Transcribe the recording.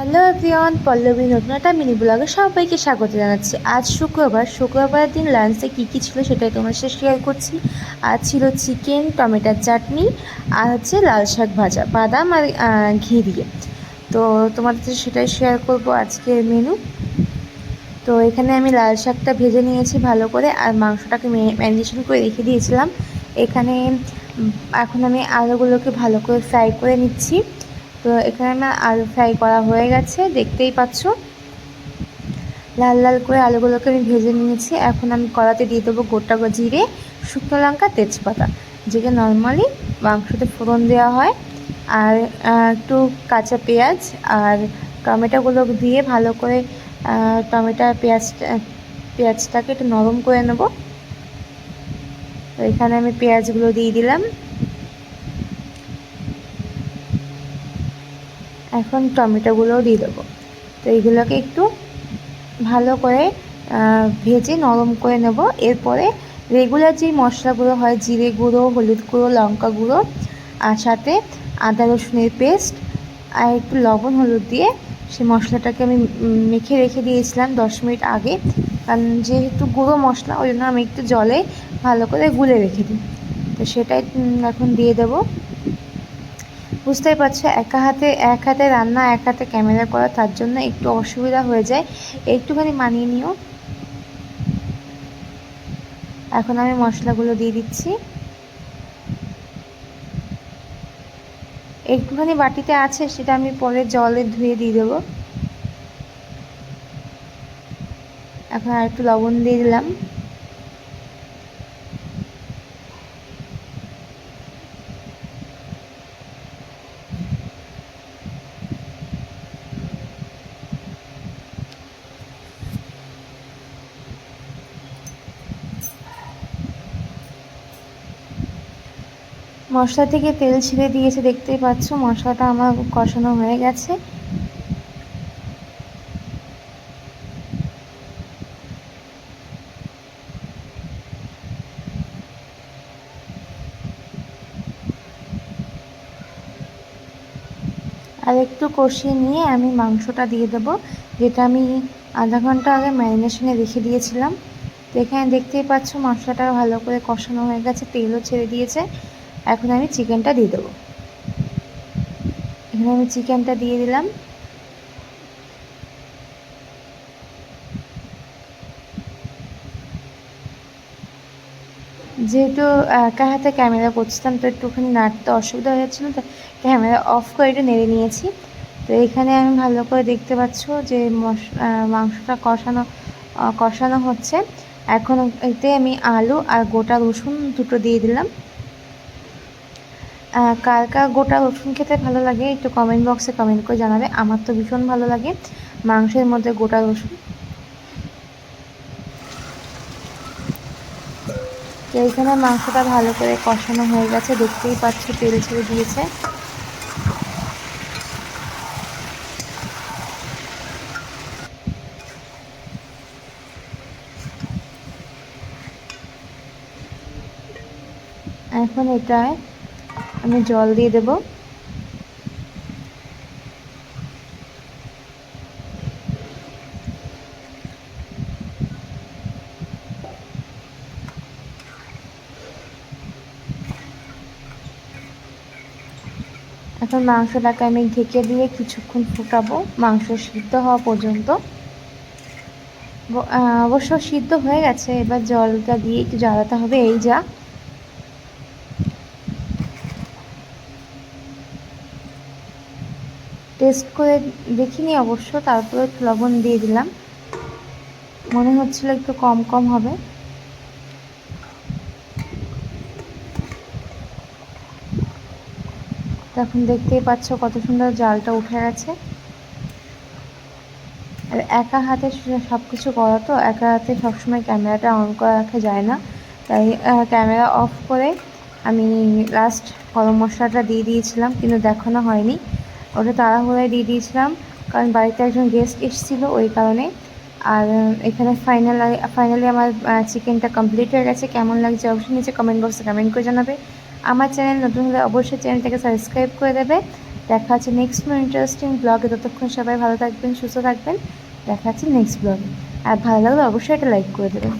Hello everyone, Pallavi নতুন একটা mini ব্লগে সবাইকে স্বাগত জানাচ্ছি। আজ শুক্রবার। শুক্রবারের দিন লাঞ্চে কী কী ছিল সেটাই তোমার সাথে শেয়ার করছি। আর ছিল চিকেন টমেটোর চাটনি, আর হচ্ছে লাল শাক ভাজা, বাদাম আর ঘি দিয়ে। তো তোমাদের সাথে সেটাই শেয়ার করব আজকের মেনু তো এখানে আমি লাল শাকটা ভেজে নিয়েছি ভালো করে, আর মাংসটাকে ম্যারিনেশন করে রেখে দিয়েছিলাম। এখানে এখন আমি আলুগুলোকে ভালো করে ফ্রাই করে নিচ্ছি। তো এখানে আমার আলু ফ্রাই করা হয়ে গেছে, দেখতেই পাচ্ছ। লাল লাল করে আলুগুলোকে আমি ভেজে নিয়েছি। এখন আমি কড়াতে দিয়ে দেবো গোটা জিরে, শুকনো লঙ্কা, তেজপাতা। যেটা নর্মালি মাংসতে ফোড়ন দেওয়া হয়। আর একটু কাঁচা পেঁয়াজ আর টমেটোগুলো দিয়ে ভালো করে টমেটো পেঁয়াজটা, পেঁয়াজটাকে একটু নরম করে নেব। এখানে আমি পেঁয়াজগুলো দিয়ে দিলাম। এখন টমেটোগুলোও দিয়ে দেবো। তো এইগুলোকে একটু ভালো করে ভেজে নরম করে নেব। এরপরে রেগুলার যেই মশলাগুলো হয়, জিরে গুঁড়ো, হলুদ গুঁড়ো, লঙ্কা গুঁড়ো, আর সাথে আদা রসুনের পেস্ট আর একটু লবণ হলুদ দিয়ে সেই মশলাটাকে আমি মেখে রেখে দিয়েছিলাম দশ মিনিট আগে। কারণ যেহেতু গুঁড়ো মশলা, ওই জন্য আমি একটু জলে ভালো করে গুলে রেখে দিই। তো সেটাই এখন দিয়ে দেবো। বুঝতেই পারছ, একা হাতে, এক হাতে রান্না, এক হাতে ক্যামেরা করা, তার জন্য একটু অসুবিধা হয়ে যায়। একটুখানি মানিয়ে নিও। এখন আমি মশলাগুলো দিয়ে দিচ্ছি। একটুখানি বাটিতে আছে, সেটা আমি পরে জলে ধুয়ে দিয়ে দেবো। এখন আর একটু লবণ দিয়ে দিলাম। মশলা থেকে তেল ছেড়ে দিয়েছে, দেখতেই পাচ্ছ মশলাটা আমার কষানো হয়ে গেছে। আর একটু কষিয়ে নিয়ে আমি মাংসটা দিয়ে দেবো, যেটা আমি আধা ঘণ্টা আগে ম্যারিনেশনে রেখে দিয়েছিলাম। তো এখানে দেখতেই পাচ্ছ মশলাটা ভালো করে কষানো হয়ে গেছে, তেলও ছেড়ে দিয়েছে। এখন আমি চিকেনটা দিয়ে দেবো। এখানে আমি চিকেনটা দিয়ে দিলাম। যেহেতু একা হাতে ক্যামেরা করছিলাম তো একটুখানি নাড়তে অসুবিধা হয়ে যাচ্ছিল, তো ক্যামেরা অফ করে একটু নেড়ে নিয়েছি। তো এখানে আমি ভালো করে দেখতে পাচ্ছ যে মাংসটা কষানো কষানো হচ্ছে। এখন এতে আমি আলু আর গোটা রসুন দুটো দিয়ে দিলাম। কার কার গোটা রসুন খেতে ভালো লাগে একটু কমেন্ট বক্সে কমেন্ট করে জানাবে। আমার তো ভীষণ ভালো লাগে মাংসের মধ্যে গোটা রসুন। তো এখানে মাংসটা ভালো করে কষানো হয়ে গেছে, দেখতেই পাচ্ছি তেল ছেড়ে দিয়েছে। এখন এটায় আমি জল দিয়ে দেবো। এখন মাংসটাকে আমি ঢেকে দিয়ে কিছুক্ষণ ফুটাবো। মাংস সিদ্ধ হওয়া পর্যন্ত। অবশ্য সিদ্ধ হয়ে গেছে, এবার জলটা দিয়ে একটু জ্বালাতে হবে। এই যা। টেস্ট করে দেখিনি অবশ্য, তারপরে একটু লবণ দিয়ে দিলাম। মনে হচ্ছিল একটু কম কম হবে। তখন দেখতেই পাচ্ছ কত সুন্দর জালটা উঠে গেছে। আর একা হাতে সব কিছু করা তো, একা হাতে সবসময় ক্যামেরাটা অন করে রাখা যায় না। তাই ক্যামেরা অফ করে আমি লাস্ট গরম মশলাটা দিয়ে দিয়েছিলাম, কিন্তু দেখানো হয়নি। ওটা তাড়াহুড়োয় দিয়ে দিয়েছিলাম, কারণ বাড়িতে একজন গেস্ট এসেছিল ওই কারণে। আর এখানে ফাইনাল ফাইনালি আমার চিকেনটা কমপ্লিট হয়ে গেছে। কেমন লাগছে অবশ্যই নিচে কমেন্ট বক্সে কমেন্ট করে জানাবে। আমার চ্যানেল নতুন হলে অবশ্যই চ্যানেলটাকে সাবস্ক্রাইব করে দেবে। দেখা হচ্ছে নেক্সট ইন্টারেস্টিং ব্লগে ততক্ষণ সবাই ভালো থাকবেন, সুস্থ থাকবেন। দেখা হচ্ছে নেক্সট ব্লগে আর ভালো লাগলে অবশ্যই এটা লাইক করে দেবেন।